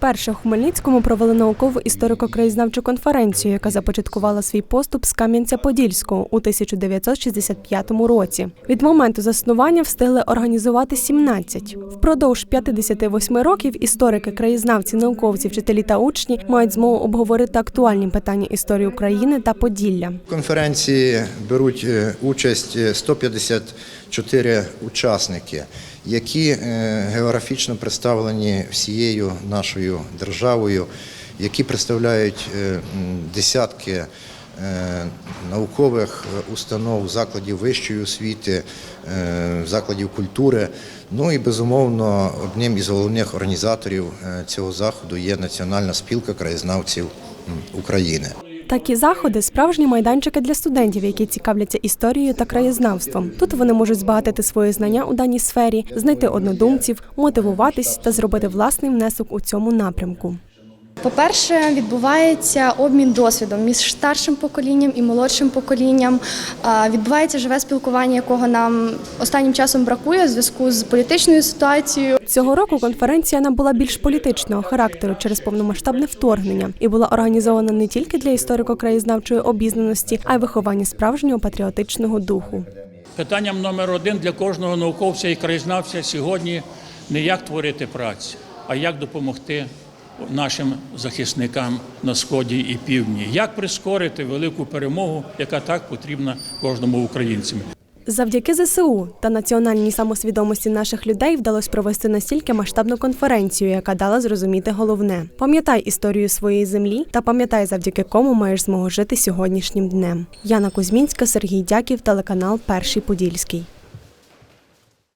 Вперше в Хмельницькому провели наукову історико-краєзнавчу конференцію, яка започаткувала свій поступ з Кам'янця-Подільського у 1965 році. Від моменту заснування встигли організувати 17. Впродовж 58 років історики, краєзнавці, науковці, вчителі та учні мають змогу обговорити актуальні питання історії України та Поділля. В Конференції беруть е, участь е, 150 чотири учасники, які е, географічно представлені всією нашою державою, які представляють е, десятки. Е, наукових установ, закладів вищої освіти, закладів культури. Ну і безумовно, одним із головних організаторів цього заходу є Національна спілка краєзнавців України. Такі заходи справжні майданчики для студентів, які цікавляться історією та краєзнавством. Тут вони можуть збагатити свої знання у даній сфері, знайти однодумців, мотивуватись та зробити власний внесок у цьому напрямку. По-перше, відбувається обмін досвідом між старшим поколінням і молодшим поколінням. Відбувається живе спілкування, якого нам останнім часом бракує у зв'язку з політичною ситуацією. Цього року конференція набула більш політичного характеру через повномасштабне вторгнення і була організована не тільки для історико-краєзнавчої обізнаності, а й виховання справжнього патріотичного духу. Питанням номер один для кожного науковця і краєзнавця сьогодні не як творити працю, а як допомогти нашим захисникам на сході і півдні, як прискорити велику перемогу, яка так потрібна кожному українцю. Завдяки ЗСУ та національній самосвідомості наших людей вдалося провести настільки масштабну конференцію, яка дала зрозуміти головне: пам'ятай історію своєї землі та пам'ятай, завдяки кому маєш змогу жити сьогоднішнім днем. Яна Кузьмінська, Сергій Дяків, телеканал Перший Подільський.